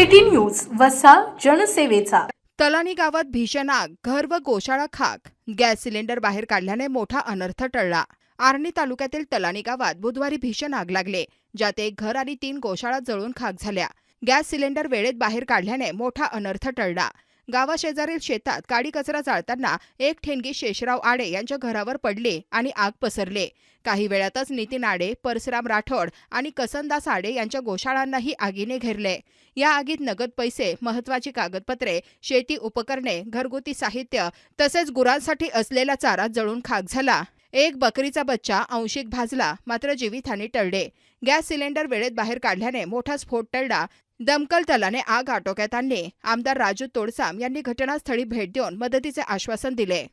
City news वसा जनसेवेचा. तलानी गावात भीषण आग घर व गोशाळा खाक. गॅस सिलेंडर बाहेर काढल्याने मोठा अनर्थ टळला. आर्णी तालुक्यातील तलानी गावात बुधवारी भीषण आग लागले ज्यात एक घर आणि तीन गोशाळा जळून खाक झाल्या. गॅस सिलेंडर वेळेत बाहेर काढल्याने मोठा अनर्थ टळला. गावाशेजारील शेतात काडी कचरा जाळताना एक ठेणगी शेषराव आडे यांच्या घरावर पडले आणि आग पसरले. काही वेळातच नितीन आडे परसराम राठोड आणि कसनदास आडे यांच्या गोशाळांनाही आगीने घेरले. या आगीत नगद पैसे महत्वाची कागदपत्रे शेती उपकरणे घरगुती साहित्य तसेच गुरांसाठी असलेला चारा जळून खाक झाला. एक बकरीचा बच्चा अंशिक भाजला मात्र जीवितहानी टळले. गॅस सिलेंडर वेळेत बाहेर काढल्याने मोठा स्फोट टळला. दमकल दलाने आग आटोक्यात आणली. आमदार राजू तोडसाम यांनी घटनास्थळी भेट देऊन मदतीचे आश्वासन दिले.